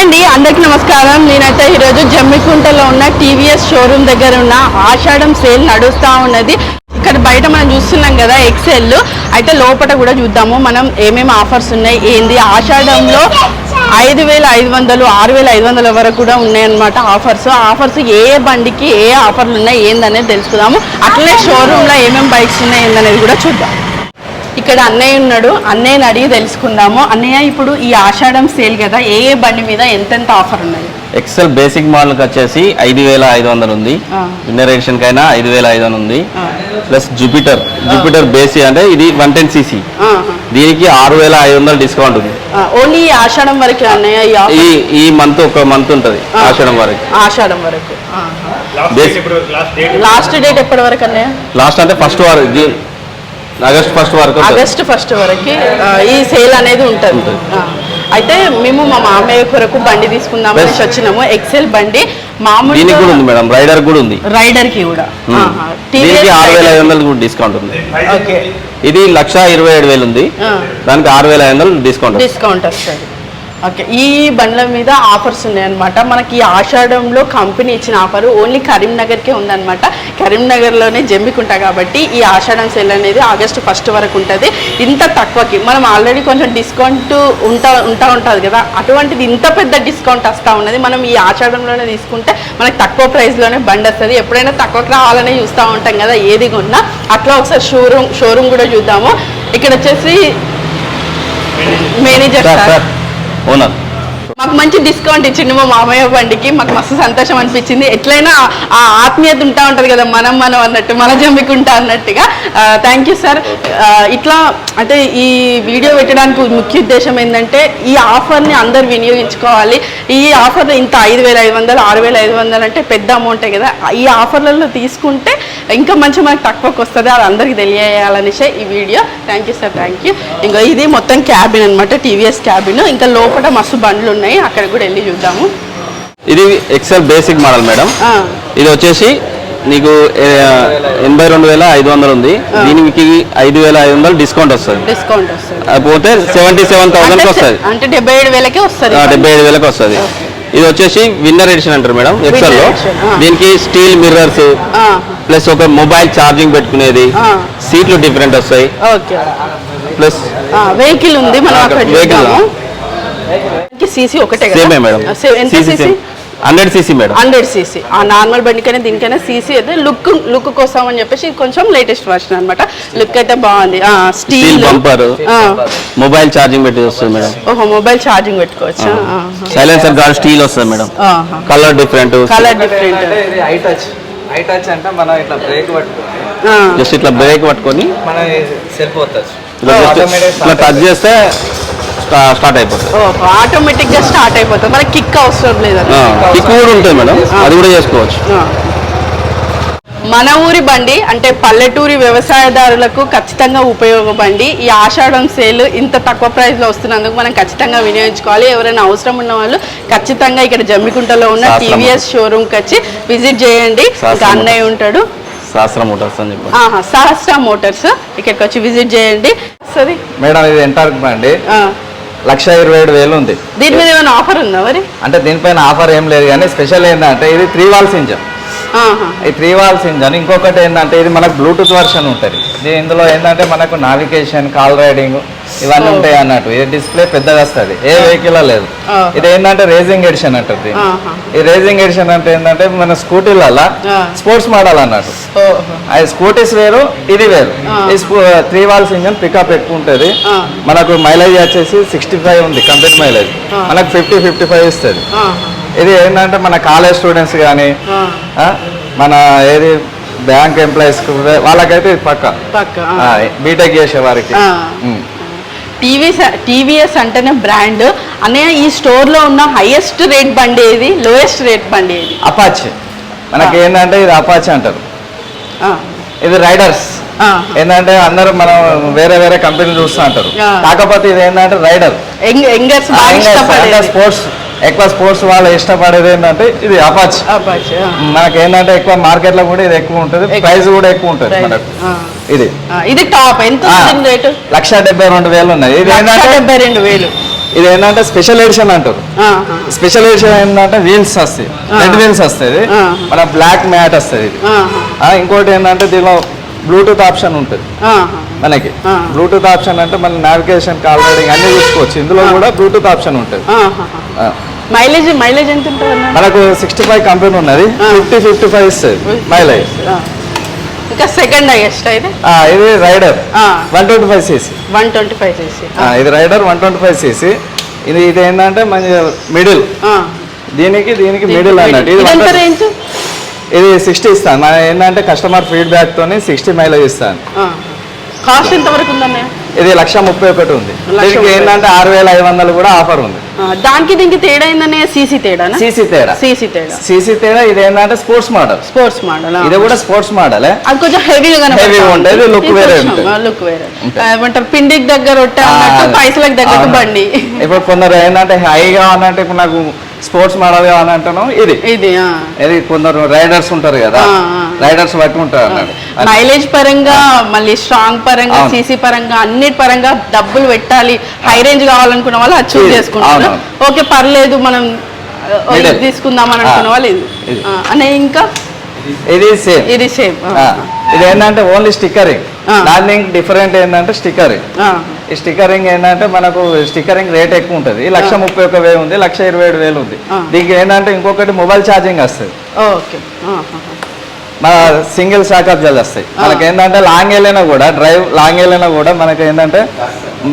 అండి అందరికి నమస్కారం. నేనైతే ఈరోజు జమ్మికుంటలో ఉన్న టీవీఎస్ షోరూమ్ దగ్గర ఉన్న ఆషాఢం సేల్ నడుస్తూ ఉన్నది. ఇక్కడ బయట మనం చూస్తున్నాం కదా ఎక్సెల్ అయితే లోపల కూడా చూద్దాము మనం ఏమేమి ఆఫర్స్ ఉన్నాయి ఏంది? ఆషాఢంలో ఐదు వేల ఐదు వందలు ఆరు వేల ఐదు వందల వరకు కూడా ఉన్నాయన్నమాట ఆఫర్స్. ఆఫర్స్ ఏ ఏ బండికి ఏ ఏ ఆఫర్లు ఉన్నాయి ఏందనేది తెలుసుకుందాము. అట్లనే షోరూంలో ఏమేమి బైక్స్ ఉన్నాయి ఏందనేది కూడా చూద్దాం. ఇక్కడ అన్నయ్య ఉన్నాడు. అన్నయ్యని అడిగి తెలుసుకుందాము. అన్నయ్య ఇప్పుడు ఈ ఆషాఢం సేల్ కదా ఏ ఏ బండి మీద ఎంతెంత ఆఫర్ ఉన్నాయి ఎక్సెల్ బేసిక్ మోడల్కి వచ్చేసి ఐదు వేల ఐదు వందలు ఉంది. విన్నర్ ఎడిషన్ కైనా ఐదు వేల ఐదు వందలు ఉంది. ప్లస్ జూపిటర్ జూపిటర్ బేసి అంటే ఇది వన్ టెన్ సీసీ. దీనికి ఆరు వేల ఐదు వందలు డిస్కౌంట్ ఉంది. ఓన్లీ ఆషాఢం వరకు అన్నయ్య ఈ ఈ ఈ మంత్ ఒక మంత్ ఉంటుంది. ఆషాఢం వరకు. ఆషాఢం వరకు. లాస్ట్ డేట్ ఎప్పటి వరకు అన్నయ్య? లాస్ట్ అంటే ఫస్ట్ వారు ఆగస్ట్ ఫస్ట్ వరకు. ఆగస్ట్ ఫస్ట్ వరకు ఈ సేల్ అనేది ఉంటుంది. అయితే మేము మా మామయ్య కొరకు బండి తీసుకుందాం అనేసి. వచ్చినాము ఎక్సెల్ బండి దీనికి కూడా ఉంది మామూలు మేడం రైడర్ కూడా ఉంది రైడర్కి కూడా. దీనికి TVS ఆరు వేల. ఐదు వందలు కూడా డిస్కౌంట్ ఉంది ఓకే ఇది లక్ష ఇరవై ఏడు వేలు ఉంది. దానికి ఆరు వేల ఐదు వందలు డిస్కౌంట్. డిస్కౌంట్ వస్తుంది ఓకే ఈ బండ్ల మీద ఆఫర్స్ ఉన్నాయన్నమాట. మనకి ఈ ఆషాఢంలో కంపెనీ ఇచ్చిన ఆఫర్ ఓన్లీ కరీంనగర్కే ఉందన్నమాట. కరీంనగర్లోనే జమ్మికుంటా కాబట్టి ఈ ఆషాఢం సేల్ అనేది ఆగస్ట్ ఫస్ట్ వరకు ఉంటుంది. ఇంత తక్కువకి మనం ఆల్రెడీ కొంచెం డిస్కౌంట్ ఉంటా ఉంటా ఉంటుంది కదా. అటువంటిది ఇంత పెద్ద డిస్కౌంట్ వస్తూ ఉన్నది. మనం ఈ ఆషాఢంలోనే తీసుకుంటే మనకి తక్కువ ప్రైస్లోనే బండి వస్తుంది. ఎప్పుడైనా తక్కువకి రావాలనే చూస్తూ ఉంటాం కదా ఏది కొన్నా. అట్లా ఒకసారి షోరూమ్ షోరూమ్ కూడా చూద్దాము. ఇక్కడ వచ్చేసి మేనేజర్ సార్. ఓనర్. మాకు మంచి డిస్కౌంట్ ఇచ్చిండు మా మామయ్య బండికి. మాకు మస్తు సంతోషం అనిపించింది. ఎట్లయినా ఆ ఆత్మీయత ఉంటా ఉంటుంది కదా మనం మనం అన్నట్టు మన జమ్మికుంటా అన్నట్టుగా. థ్యాంక్ యూ సార్ ఇట్లా అంటే ఈ వీడియో పెట్టడానికి ముఖ్య ఉద్దేశం ఏంటంటే ఈ ఆఫర్ని అందరు వినియోగించుకోవాలి. ఈ ఆఫర్ ఇంత ఐదు వేల ఐదు వందలు ఆరు వేల ఐదు వందలు అంటే పెద్ద అమౌంటే కదా. ఈ ఆఫర్లలో తీసుకుంటే ఇంకా మంచి మనకు తక్కువకి వస్తుంది అది అందరికీ తెలియజేయాలనేసే ఈ video. Thank you sir thank you ఇంకా ఇది మొత్తం క్యాబిన్ అనమాట టీవీఎస్ క్యాబిన్ ఇంకా లోపల మస్తు బండ్లు ఉన్నాయి అక్కడ కూడా వెళ్ళి చూద్దాము. ఇది ఎక్సెల్ బేసిక్ మోడల్ మేడం ఇది వచ్చేసి నీకు ఎనభై రెండు వేల ఐదు వందలు ఉంది. దీనికి ఐదు వేల ఐదు వందలు డిస్కౌంట్ వస్తుంది. డిస్కౌంట్ వస్తుంది. పోతే సెవెంటీ సెవెన్ థౌసండ్కి వస్తుంది. అంటే డెబ్బై ఏడు వేలకే వస్తుంది. డెబ్బై ఏడు వేలకు వస్తుంది. ఇది వచ్చేసి విన్నర్ ఎడిషన్ అంటారు మేడం ఎక్సెల్లో. Edition, ఆ. దీనికి స్టీల్ మిర్రర్స్ ప్లస్ ఒక మొబైల్ ఛార్జింగ్ పెట్టుకునేది. ఆ. సీట్లు డిఫరెంట్ వస్తాయి. ఓకే. ప్లస్ వెహికల్ ఉంది. చూద్దాము. సీసీ ఒకటే కదా? సేమే మేడం. ఎంత CC hundred CC madam. Hundred CC. ఆ నార్మల్ బండికైనా దీనికైనా సీసీ అయితే లుక్ లుక్ కోసం అని చెప్పేసి కొంచెం లేటెస్ట్ వర్షన్ అనమాట లుక్ అయితే బాగుంది. Steel. Steel bumper. Mobile charging పెట్టి వస్తుంది మేడం. ఓహో మొబైల్ ఛార్జింగ్ పెట్టుకోవచ్చు? సైలెన్సర్ గార్డ్ స్టీల్ వస్తుంది madam. Colour different colour different I touch అంటే మనం ఇట్లా బ్రేక్ పట్టుకొని జస్ట్ ఇట్లా బ్రేక్ పట్టుకొని మన సెల్ఫ్ just ఇట్లా టచ్ చేస్తే స్టార్ట్ అయిపోతుంది. ఆటోమేటిక్గా స్టార్ట్ అయిపోతుంది. మనకి కిక్ అవసరం లేదు కిక్ కూడా ఉంటుంది మేడం. అది కూడా చేసుకోవచ్చు. మన ఊరి బండి అంటే పల్లెటూరి వ్యవసాయదారులకు ఖచ్చితంగా ఉపయోగపడి ఈ ఆషాఢం సేల్ ఇంత తక్కువ ప్రైస్లో వస్తున్నందుకు మనం ఖచ్చితంగా వినియోగించుకోవాలి. ఎవరైనా అవసరం ఉన్న వాళ్ళు ఖచ్చితంగా ఇక్కడ జమ్మికుంటలో ఉన్న. టీవీఎస్ షోరూమ్కి వచ్చి విజిట్ చేయండి. ఇంకా. అన్నయ్య ఉంటాడు. శాస్త్రం మోటార్స్ అని చెప్పి సహస్ర మోటార్స్ ఇక్కడికి వచ్చి విజిట్ చేయండి. సరే. మేడం ఇది ఎంటార్క్ బండి. లక్ష ఇరవై ఏడు వేలు ఉంది. దీని మీద ఏమైనా ఆఫర్ ఉందా మరి? అంటే దీనిపైన ఆఫర్ ఏం లేదు కానీ స్పెషల్ ఏంటంటే ఇది త్రీ వాల్స్ ఇంజన్. ఈ త్రీ వాల్స్ ఇంజన్ ఇంకొకటి ఏంటంటే ఇది మనకు బ్లూటూత్ వర్షన్ ఉంటుంది ఇది ఇందులో ఏంటంటే మనకు నావిగేషన్ కాల్ రైడింగ్ ఇవన్నీ. ఉంటాయి అన్నట్టు ఇది డిస్ప్లే పెద్దగా వస్తుంది ఏ వెహికల్ లేదు. ఇది ఏంటంటే రేసింగ్ ఎడిషన్. ఆహా. ఈ రేసింగ్ ఎడిషన్ అంటే ఏంటంటే మన స్కూటీలలో. స్పోర్ట్స్ మోడల్ అన్నట్టు. అది స్కూటీస్ వేరు ఇది వేరు. ఈ త్రీ వాల్స్ ఇంజన్ పికప్ ఎక్కువ ఉంటుంది. మనకు మైలేజ్ వచ్చేసి సిక్స్టీ ఫైవ్ ఉంది కంప్లీట్ మైలేజ్. మనకు ఫిఫ్టీ ఫిఫ్టీ ఫైవ్ ఇస్తుంది. ఇది ఏంటంటే మన కాలేజ్ స్టూడెంట్స్ కానీ ఆ. మన ఏది బ్యాంక్ ఎంప్లాయీస్ వాళ్ళకైతే ఇది పక్క. పక్క ఆ. బీటెక్ చేసే వారికి. టీవీఎస్ టీవీఎస్ అంటేనే బ్రాండ్ అనే ఈ స్టోర్లో ఉన్న హైయెస్ట్ రేట్ బండి ఏది? లోయెస్ట్ రేట్ బండి ఏది? అపాచ్ మనకి. ఏంటంటే ఇది అపాచ్ అంటారు. ఆ, ఇది రైడర్స్ ఆ, ఏంటంటే అందరూ మనం వేరే వేరే కంపెనీలు చూస్తూ అంటారు. కాకపోతే ఇది ఏంటంటే రైడర్ స్పోర్ట్స్. ఎక్కువ స్పోర్ట్స్ వాళ్ళు ఇష్టపడేది ఏంటంటే ఇది అపాచ్. మనకి ఏంటంటే ఎక్కువ మార్కెట్లో కూడా ఇది ఎక్కువ ఉంటుంది. ప్రైస్ కూడా ఎక్కువ ఉంటుంది. మనకు. ఇది ఇది టాప్ ఎంత రేటు లక్ష డెబ్బై రెండు వేలు ఉన్నాయి ఇది ఏంటంటే డెబ్బై రెండు వేలు ఇది ఏంటంటే స్పెషల్ ఎడిషన్ అంటారు. స్పెషల్ ఎడిషన్ ఏంటంటే వీల్స్ వస్తాయి రెండు వీల్స్ వస్తాయి ఆ. మన బ్లాక్ మ్యాట్ వస్తుంది ఇది ఇంకోటి ఏంటంటే దీనిలో బ్లూటూత్ ఆప్షన్ ఉంటుంది. మనకి. బ్లూటూత్ ఆప్షన్ అంటే మన నావిగేషన్ కాల్ రైడింగ్ అన్ని చూసుకోవచ్చు ఇందులో కూడా బ్లూటూత్ ఆప్షన్ ఉంటుంది. మైలేజ్ మైలేజ్ ఎంత ఉంటుంది మనకు సిక్స్టీ ఫైవ్ కంపెనీ ఉన్నది. ఫిఫ్టీ ఫిఫ్టీ ఫైవ్ ఇస్తుంది మైలేజ్. ఇంకా సెకండ్ హైయెస్ట్ ఇది ఇది Raider. One twenty five CC one twenty five చేసి ఇది Raider one twenty five CC ఇది ఇది ఏంటంటే మన మిడిల్ దీనికి దీనికి మిడిల్ అన్నట్టు. ఇది ఎంత 120 రేంజ్ ఇది సిక్స్టీ ఇస్తాను. మన ఏంటంటే కస్టమర్ ఫీడ్బ్యాక్ తోని సిక్స్టీ మైలేజ్ ఇస్తాను. కాస్ట్ ఎంత వరకు ఉందన్నయ్య? ఇది లక్ష ముప్పై ఒకటి ఉంది. దీనికి. ఏంటంటే ఆరు వేల ఐదు వందలు కూడా ఆఫర్ ఉంది. దానికి దీనికి తేడా ఏందన్నయ్య సీసీ తేడానా? సీసీ తేడా. సీసీ తేడా. సీసీ తేడా ఇది ఏంటంటే స్పోర్ట్స్ మోడల్. Sports model? ఇది కూడా స్పోర్ట్స్ మోడలే. అది కొంచెం హెవీగా గా ఉంటుంది, look వేరే ఉంటుంది. లుక్ వేరే. ఏమంటారు పిండికి దగ్గర. పైసలకు అవును. బండి. ఇప్పుడు కొందరు ఏంటంటే హై కావాలంటే ఇప్పుడు నాకు స్పోర్ట్స్ మోడల్ కావాలంటాను ఇది ఇది. ఇది కొందరు రైడర్స్ ఉంటారు కదా. రైడర్స్ బట్టి ఉంటారు అది. మైలేజ్ పరంగా మళ్ళీ స్ట్రాంగ్ పరంగా. సీసీ పరంగా అన్నిటి పరంగా డబ్బులు పెట్టాలి హై రేంజ్ కావాలనుకున్న వాళ్ళు అది చూస్ ఇది, చేసుకుంటారు. ఓకే పర్లేదు మనం. తీసుకుందాం అని అనుకున్న వాళ్ళు ఇది అనే ఇంకా ఇది సేమ్ ఇది సేమ్ ఇది ఏంటంటే ఓన్లీ స్టిక్కరింగ్. దాని డిఫరెంట్ ఏంటంటే స్టిక్కరింగ్ ఈ స్టిక్కరింగ్ ఏంటంటే మనకు స్టిక్కరింగ్ రేట్ ఎక్కువ ఉంటుంది. ఈ లక్ష. ముప్పై ఒక వేలు ఉంది లక్ష ఇరవై ఏడు వేలు ఉంది. దీనికి ఏంటంటే ఇంకొకటి మొబైల్ ఛార్జింగ్ వస్తుంది. మన సింగిల్ షాక్ అబ్జల్ వస్తాయి. మనకి ఏంటంటే లాంగ్ వెళ్ళినా కూడా డ్రైవ్ లాంగ్ వెళ్ళినా కూడా మనకి ఏంటంటే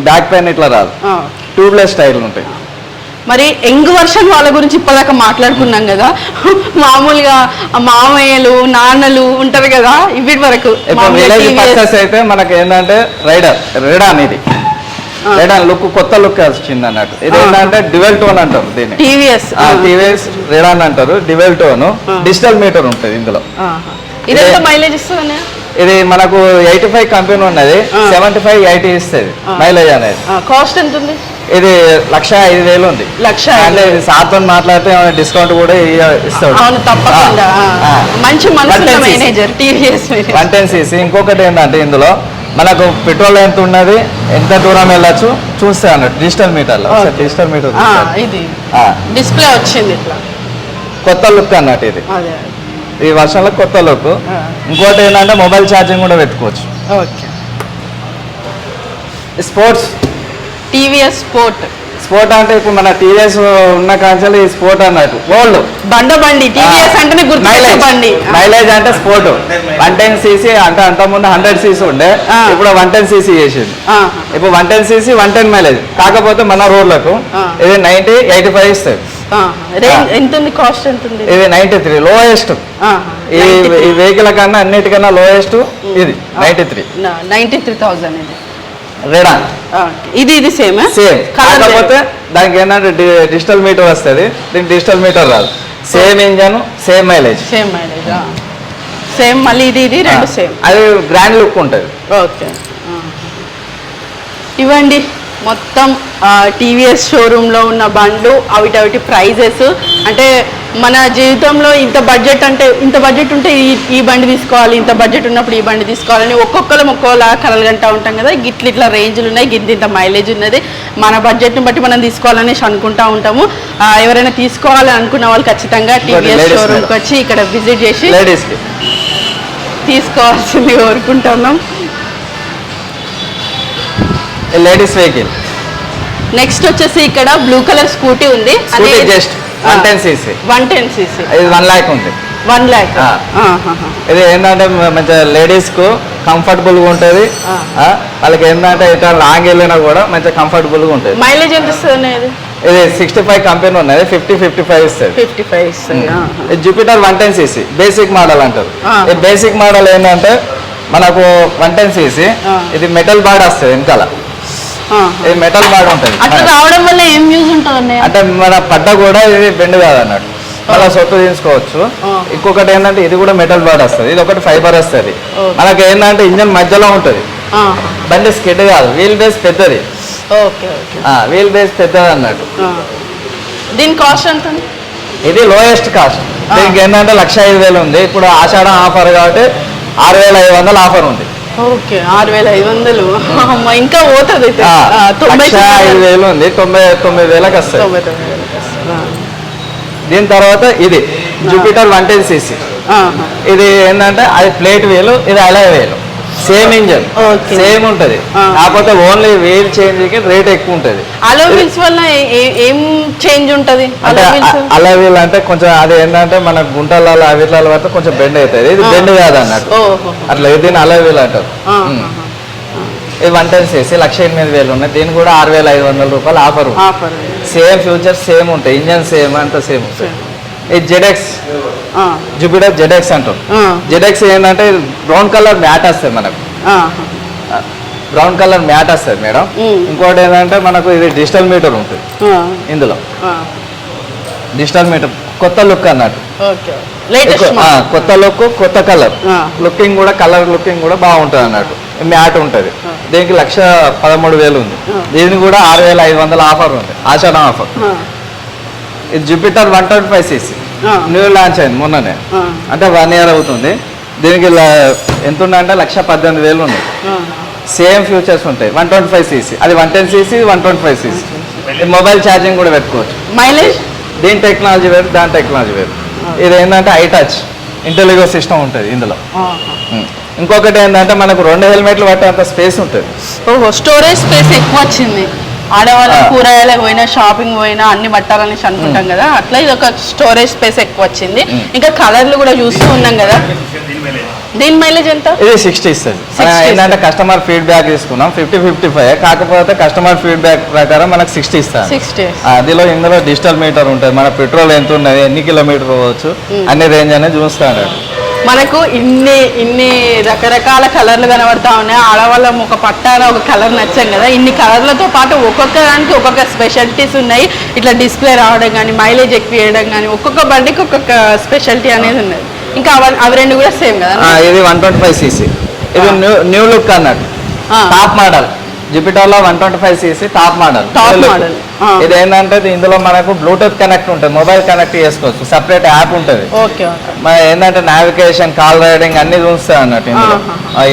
బ్యాక్ పెయిన్ ఇట్లా రాదు. ట్యూబ్లెస్ టైర్లు ఉంటాయి. మరి యంగ్ వర్షన్ వాళ్ళ గురించి ఇప్పటిదాకా మాట్లాడుకున్నాం కదా. మామూలుగా మామయ్యలు నాన్నలు ఉంటారు కదా ఇవి వరకు అయితే మనకి ఏంటంటే రైడర్ రెడాన్ ఇది. ఆ. రెడాన్ లుక్ కొత్త లుక్ వచ్చింది అన్నట్టు. ఇది. ఏంటంటే డివెల్ టోన్ అంటారు దీన్ని. టీవీఎస్. టీవీఎస్ రెడాన్ అంటారు డివెల్ టోన్. డిజిటల్ మీటర్ ఉంటుంది ఇందులో. మైలేజ్ ఇస్తుంది ఇది మనకు ఎయిటీ ఫైవ్ కంపెనీ ఉన్నది. సెవెంటీ ఫైవ్ ఎయిటీ ఇస్తుంది. మైలేజ్ అనేది. కాస్ట్ ఎంత ఉంది ఇది లక్ష ఐదు వేలు ఉంది. లక్ష అంటే సార్తో మాట్లాడితే డిస్కౌంట్ కూడా ఇస్తాడు. అవును తప్పకుండా. మంచి మనసున్న 110cc. Manager TVS one ten CC ఇంకొకటి ఏంటంటే ఇందులో మనకు పెట్రోల్ ఎంత ఉన్నది ఎంత దూరం వెళ్ళొచ్చు చూస్తే అన్నట్టు డిజిటల్ Okay. డిజిటల్ మీటర్ ఇది. డిస్ప్లే వచ్చింది ఇట్లా. కొత్త లుక్ అన్నట్టు ఇది. ఈ వర్షంలో కొత్త లుక్. ఇంకోటి ఏంటంటే మొబైల్ ఛార్జింగ్ కూడా పెట్టుకోవచ్చు. Sports TVS sport. స్పోర్ట్ అంటే ఇప్పుడు మన టీవీఎస్ ఉన్న కాంచెల్ ఈ స్పోర్ట్ అన్నట్టు. ఓల్డ్ బండ బండి టీవీఎస్ అంటేనే గుర్తు బండి. మైలేజ్ అంటే స్పోర్ట్. వన్ టెన్ సీసీ అంటే అంత ముందు హండ్రెడ్ సీసీ ఉండే. ఇప్పుడు వన్ టెన్ సీసీ చేసింది. ఇప్పుడు one ten CC one ten mileage కాకపోతే మన రోడ్లకు. ఇది నైన్టీ ఎయిటీ ఫైవ్ ఇస్తుంది. ఎంత ఉంది కాస్ట్ ఎంత ఉంది ఇది నైన్టీ త్రీ లోయెస్ట్ ఈ ఈ వెహికల్ కన్నా అన్నిటికన్నా లోయెస్ట్ ఇది ninety three ninety three thousand ఇది. రెడాన్. ఇది ఇది సేమ్ సేమ్. కాకపోతే దానికి ఏంటంటే డి- డిజిటల్ మీటర్ వస్తుంది. దీనికి డిజిటల్ మీటర్ రాదు. Same engine same mileage. Same mileage same మళ్ళీ ఇది ఇది రెండు సేమ్. అది గ్రాండ్ లుక్ ఉంటుంది. ఓకే. ఇవ్వండి. మొత్తం టీవీఎస్ షోరూంలో ఉన్న బండ్లు అవిటి అవిటి ప్రైజెస్. అంటే మన జీవితంలో ఇంత బడ్జెట్ అంటే ఇంత బడ్జెట్ ఉంటే ఈ ఈ బండి తీసుకోవాలి ఇంత బడ్జెట్ ఉన్నప్పుడు ఈ బండి తీసుకోవాలని ఒక్కొక్కరం ఒక్కోలా కలలుగంటా ఉంటాం కదా. గిట్ల ఇట్లా రేంజ్లు ఉన్నాయి గింత ఇంత మైలేజ్ ఉన్నది. మన బడ్జెట్ని బట్టి మనం తీసుకోవాలనేసి అనుకుంటా ఉంటాము. ఎవరైనా తీసుకోవాలని అనుకున్న వాళ్ళు ఖచ్చితంగా టీవీఎస్ షోరూమ్కి. వచ్చి ఇక్కడ విజిట్ చేసి తీసుకోవాల్సింది కోరుకుంటున్నాం. లేడీస్ వెహికల్ నెక్స్ట్ వచ్చేసి ఇక్కడ బ్లూ కలర్ స్కూటీ ఉంది. Scooty just one ten CC one ten CC ఇది వన్ ల్యాక్ ఉంది. వన్ ల్యాక్. ఇది ఏంటంటే మంచిగా లేడీస్కు కంఫర్టబుల్గా ఉంటుంది. వాళ్ళకి ఏంటంటే ఇట్లా లాంగ్ వెళ్ళినా కూడా మంచిగా కంఫర్టబుల్గా ఉంటుంది. మైలేజ్ ఎంత ఇస్తుంది ఇది సిక్స్టీ ఫైవ్ కంపెనీ ఉన్నది ఫిఫ్టీ ఫిఫ్టీ ఫైవ్ ఇస్తుంది ఫిఫ్టీ ఫైవ్ ఇస్తుంది Jupiter one ten CC basic model అంటారు. ఈ బేసిక్ మోడల్ ఏంటంటే మనకు వన్ టెన్ సీసీ. ఇది మెటల్ బాడ్ వస్తుంది వెనకాల. ఇది మెటల్ బాడ్ ఉంటుంది. అట్లా రావడం వల్ల ఏం యూజ్ ఉంటుంది అన్నయ్య అంటే మన పడ్డ కూడా ఇది బెండ్ కాదు అన్నట్టు మళ్ళీ సొత్తు తీసుకోవచ్చు. ఇంకొకటి ఏంటంటే ఇది కూడా మెటల్ బాడ్ వస్తుంది. ఇది ఒకటి ఫైబర్ వస్తుంది. మనకి ఏంటంటే ఇంజన్ మధ్యలో ఉంటుంది. బండి స్కిడ్ కాదు. వీల్ బేస్ పెద్దది. Okay okay. వీల్ బేస్ పెద్దది అన్నట్టు. దీని కాస్ట్ ఎంత? ఇది లోయెస్ట్ కాస్ట్. దీనికి ఏంటంటే లక్ష ఐదు వేలు ఉంది. ఇప్పుడు ఆషాఢం ఆఫర్ కాబట్టి ఆరు వేల ఐదు వందలు ఆఫర్ ఉంది. ఓకే ఆరు వేల ఐదు వందలు. ఇంకా పోతుంది తొంభై లక్ష ఐదు వేలు ఉంది తొంభై తొమ్మిది వేలకు వస్తుంది. దీని తర్వాత ఇది జూపిటర్ వన్ టెన్ సీసీ. ఇది ఏంటంటే అది ప్లేట్ వేలు ఇది అలా వేలు. Same engine. సేమ్ ఉంటది. కాకపోతే ఓన్లీ వేల్ చేంజ్కి రేట్ ఎక్కువ ఉంటది. అలో వీల్స్ వల్ల ఏ- చేంజ్ ఉంటది? అలో వీల్ అంటే కొంచెం అది ఏంటంటే మన గుంటలలో అవిట్లలో పడితే కొంచెం బెండ్ అవుతుంది. ఇది. బెండ్ కాదు అన్నట్టు అట్లా దీన్ని అలా వీల్ అంటారు. ఇది వన్ టెన్ చేసి లక్ష ఎనిమిది వేలు ఉన్నాయి. దీనికి కూడా ఆరు వేల ఐదు వందల రూపాయలు ఆఫర్ సేమ్ ఫ్యూచర్ సేమ్ ఉంటాయి. ఇంజన్ సేమ్ అంతా సేమ్ ఉంటాయి. జెడెక్స్? జూపిటర్ జెడెక్స్ అంటారు. జెడెక్స్ ఏంటంటే బ్రౌన్ కలర్ మ్యాట్ వస్తుంది మనకు. బ్రౌన్ కలర్ మ్యాట్ వస్తుంది మేడం. ఇంకోటి ఏంటంటే మనకు ఇది డిజిటల్ మీటర్ ఉంటుంది. ఇందులో. డిజిటల్ మీటర్ కొత్త లుక్ అన్నట్టు. కొత్త లుక్ కొత్త కలర్. లుకింగ్ కూడా కలర్ లుకింగ్ కూడా బాగుంటుంది అన్నట్టు. మ్యాట్ ఉంటుంది. దీనికి లక్ష పదమూడు వేలు ఉంది. దీనికి కూడా ఆరు వేల ఐదు వందల ఆఫర్ ఉంది. ఆషాఢం ఆఫర్. ఇది Jupiter one twenty five CC. New launch అయింది మొన్ననే. అంటే వన్ ఇయర్ అవుతుంది. దీనికి ఎంత ఉందంటే లక్ష పద్దెనిమిది వేలు ఉంది. సేమ్ ఫ్యూచర్స్ ఉంటాయి. One twenty five CC. అది one ten CC one twenty five CC. Mobile charging కూడా పెట్టుకోవచ్చు. మైలేజ్? దీని టెక్నాలజీ వేరు దాని టెక్నాలజీ వేరు. ఇది ఏంటంటే ఐ టచ్. ఇంటెలిగో సిస్టమ్ ఉంటుంది ఇందులో. ఇంకొకటి ఏంటంటే మనకు రెండు హెల్మెట్లు పట్టేంత స్పేస్ ఉంటుంది. స్టోరేజ్ స్పేస్ ఎక్కువ వచ్చింది. ఆడవాళ్ళ ఆ. కూరగాయలకు పోయినా షాపింగ్ పోయినా అన్ని పట్టాలనేసి అనుకుంటాం కదా. అట్లా ఇది ఒక స్టోరేజ్ స్పేస్ ఎక్కువ వచ్చింది. ఇంకా కలర్లు కూడా చూస్తూ ఉన్నాం కదా. దీని మైలేజ్ ఎంత? ఇది సిక్స్టీ ఇస్తుంది. 60 ఏంటంటే కస్టమర్ ఫీడ్బ్యాక్ తీసుకున్నాం. ఫిఫ్టీ ఫిఫ్టీ ఫైవ్ కాకపోతే కస్టమర్ ఫీడ్బ్యాక్ ప్రకారం మనకు సిక్స్టీ ఇస్తాను. సిక్స్టీ అదిలో ఇందులో డిజిటల్ మీటర్ ఉంటుంది. మన పెట్రోల్ ఎంత ఉన్నది ఎన్ని కిలోమీటర్ పోవచ్చు అన్ని రేంజ్ అనేది చూస్తాడు. మనకు ఇన్ని ఇన్ని రకరకాల కలర్లు కనబడతా ఉన్నాయి. ఆడవాళ్ళ ఒక పట్టాన ఒక కలర్ నచ్చాం కదా. ఇన్ని కలర్లతో పాటు ఒక్కొక్క దానికి ఒక్కొక్క స్పెషాలిటీస్ ఉన్నాయి. ఇట్లా డిస్ప్లే రావడం కానీ మైలేజ్ ఎక్కువ వేయడం కానీ ఒక్కొక్క బండికి ఒక్కొక్క స్పెషాలిటీ అనేది ఉన్నది. ఇంకా అవ రెండు కూడా సేమ్ కదా. ఇది వన్ ట్వంటీ ఫైవ్ సీసీ ఇది. న్యూ న్యూ లుక్ అన్నట్టు. Top model జూపిటర్లో one twenty five CC top model. ఆ. ఇది ఏంటంటే ఇది ఇందులో మనకు బ్లూటూత్ కనెక్ట్ ఉంటుంది మొబైల్ కనెక్ట్ చేసుకోవచ్చు. సపరేట్ యాప్ ఉంటుంది. మన ఏంటంటే నావిగేషన్ కాల్ రైడింగ్ అన్ని చూస్తాయి అన్నట్టు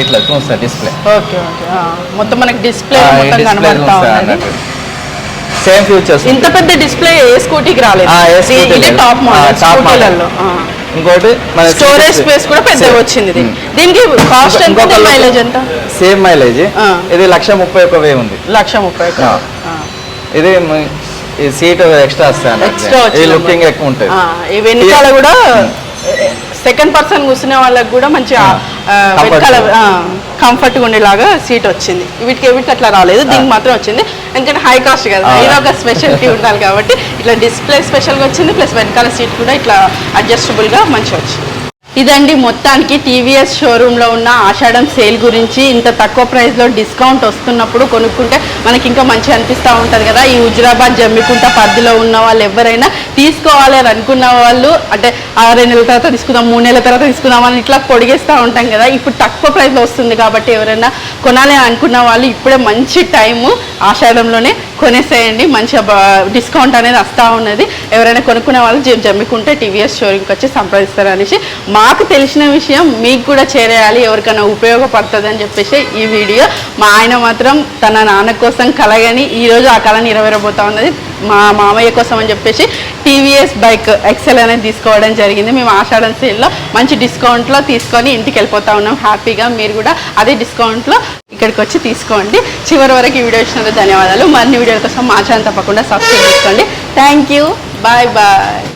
ఇట్లా చూస్తా డిస్ప్లే మొత్తం మనకి డిస్ప్లే చూస్తాయి సేమ్ ఫ్యూచర్స్ ఇంత పెద్ద డిస్ప్లే ఏ స్కూటీకి రాలేదు. Top model model. ఇంకోటి మన స్టోరేజ్ స్పేస్ కూడా పెద్దగా వచ్చింది ఇది. దీనికి కాస్ట్ ఎంత ఇంకొక మైలేజ్ ఎంత సేమ్ మైలేజ్ ఆ. ఇది లక్ష ముప్పై ఒక వెయ్యి ఉంది లక్ష ముప్పై ఆ. ఇది మ- ఈ సీట్ ఎక్స్ట్రా అన్నట్టు. ఈ లుకింగ్ ఎక్కువ ఉంటుంది ఈ వెనకాల కూడా సెకండ్ పర్సన్ కూర్చునే వాళ్ళకి కూడా మంచి ఆ. వెనకాల Comfortable. కంఫర్ట్గా ఉండేలాగా సీట్ వచ్చింది వీటికి వీటికి అట్లా రాలేదు దీనికి మాత్రం వచ్చింది ఎందుకంటే హై కాస్ట్ కదా. ఇది ఒక స్పెషాలిటీ ఉండాలి కాబట్టి ఇట్లా డిస్ప్లే స్పెషల్గా వచ్చింది ప్లస్ వెనకాల సీట్ కూడా ఇట్లా అడ్జస్టబుల్గా మంచిగా వచ్చింది ఇదండి మొత్తానికి టీవీఎస్ షోరూంలో ఉన్న ఆషాఢం సేల్ గురించి. ఇంత తక్కువ ప్రైస్లో డిస్కౌంట్ వస్తున్నప్పుడు కొనుక్కుంటే మనకి ఇంకా మంచిగా అనిపిస్తూ ఉంటుంది కదా. ఈ హుజరాబాద్ జమ్మికుంట పరిధిలో ఉన్న వాళ్ళు ఎవరైనా తీసుకోవాలి అని అనుకున్న వాళ్ళు అంటే ఆరు నెలల తర్వాత తీసుకుందాం మూడు నెలల తర్వాత తీసుకుందాం అని ఇట్లా పొడిగేస్తూ ఉంటాం కదా. ఇప్పుడు తక్కువ ప్రైస్లో వస్తుంది కాబట్టి ఎవరైనా కొనాలి అనుకున్న వాళ్ళు ఇప్పుడే మంచి టైము ఆషాఢంలోనే కొనేసేయండి. మంచిగా బా- డిస్కౌంట్ అనేది వస్తూ ఉన్నది. ఎవరైనా కొనుక్కునే వాళ్ళు జమ్మికుంటే టీవీఎస్ షోరూమ్కి వచ్చి సంప్రదిస్తారు అనేసి మాకు తెలిసిన విషయం మీకు కూడా చేరేయాలి. ఎవరికైనా ఉపయోగపడుతుంది అని చెప్పేసి ఈ వీడియో. మా ఆయన మాత్రం తన నాన్న కోసం కలగని ఈరోజు ఆ కళని నెరవేరబోతా ఉన్నది. మా మామయ్య కోసం అని చెప్పేసి టీవీఎస్ బైక్ ఎక్సెల్ అనేది తీసుకోవడం జరిగింది. మేము ఆషాఢం సేల్లో మంచి డిస్కౌంట్లో తీసుకొని ఇంటికి వెళ్ళిపోతా ఉన్నాం. హ్యాపీగా మీరు కూడా అదే డిస్కౌంట్లో ఇక్కడికి వచ్చి తీసుకోండి. చివరి వరకు ఈ వీడియో ఇచ్చినందుకు ధన్యవాదాలు. మరిన్ని వీడియోల కోసం మా ఛానల్ తప్పకుండా సబ్స్క్రైబ్ చేసుకోండి. Thank you bye bye